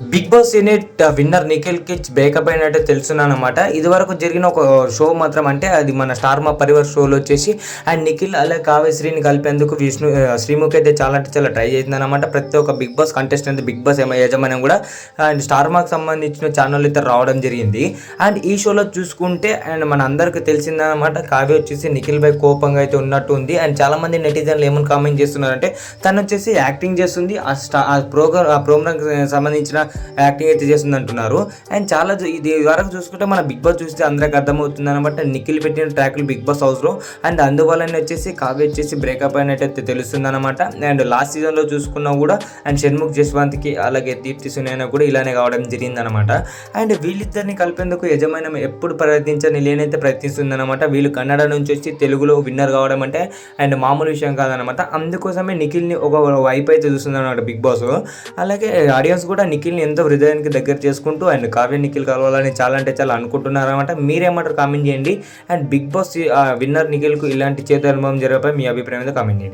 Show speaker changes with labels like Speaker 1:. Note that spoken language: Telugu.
Speaker 1: Big Boss unit winner Nikhil కిచ్ బ్రేకప్ అయినట్టు తెలుసున్నానమాట ఇది వరకు జరిగిన ఒక షో మాత్రం అంటే అది మన స్టార్ మా షోలో వచ్చేసి అండ్ నిఖిల్ అలా కావ్యశ్రీని కలిపేందుకు విష్ణు ఆ, శ్రీముఖి అయితే చాలా అంటే చాలా ట్రై చేసిందనమాట ప్రతి ఒక్క Bigg Boss contestant Bigg Boss ఏమ- యజమాని కూడా అండ్ స్టార్ మాకు సంబంధించిన ఛానల్ అయితే రావడం జరిగింది. అండ్ ఈ షోలో చూసుకుంటే అండ్ మన అందరికీ తెలిసిందనమాట కావ్య వచ్చేసి నిఖిల్ పై కోపంగా అయితే ఉన్నట్టు ఉంది. అండ్ చాలామంది నెటిజన్లు ఏమని కామెంట్ చేస్తున్నారంటే తను వచ్చేసి యాక్టింగ్ చేస్తుంది. ఆ స్టా ఆ ప్రోగ్రామ్ ఆ ప్రోగ్రామ్కి సంబంధించిన యాక్టింగ్ అయితే చేస్తుంది అంటున్నారు అండ్ చాలా ఇది వరకు చూసుకుంటే మన బిగ్ బాస్ చూస్తే అందరికి అర్థమవుతుంది అనమాట నిఖిల్ పెట్టిన ట్రాక్లు బిగ్ బాస్ హౌస్లో. అండ్ అందువల్లనే వచ్చేసి కావ్య వచ్చేసి బ్రేకప్ అయినట్టయితే తెలుస్తుంది అనమాట అండ్ లాస్ట్ సీజన్లో చూసుకున్నా కూడా అండ్ షణ్ముఖ్ జస్వంత్కి అలాగే దీప్తి సునైనా కూడా ఇలానే కావడం జరిగింది అనమాట అండ్ వీళ్ళిద్దరిని కలిపేందుకు యజమానం ఎప్పుడు ప్రయత్నించని లేనైతే ప్రయత్నిస్తుంది అనమాట వీళ్ళు కన్నడ నుంచి వచ్చి తెలుగులో విన్నర్ కావడం అంటే అండ్ మామూలు విషయం కాదనమాట అందుకోసమే నిఖిల్ని ఒక వైపు అయితే చూస్తుంది అనమాట బిగ్ బాస్. అలాగే ఆడియన్స్ కూడా నిఖిల్ని ఎంతో హృదయానికి దగ్గర చేసుకుంటూ అండ్ కావ్య నిఖిల్ కలవాలని చాలా అంటే చాలా అనుకుంటున్నారనమాట మీరేమంటారు? కామెంట్ చేయండి. అండ్ బిగ్ బాస్ విన్నర్ నిఖిల్కు ఇలాంటి చేత అనుభవం జరగపై మీ అభిప్రాయం మీద కామెంట్ చేయండి.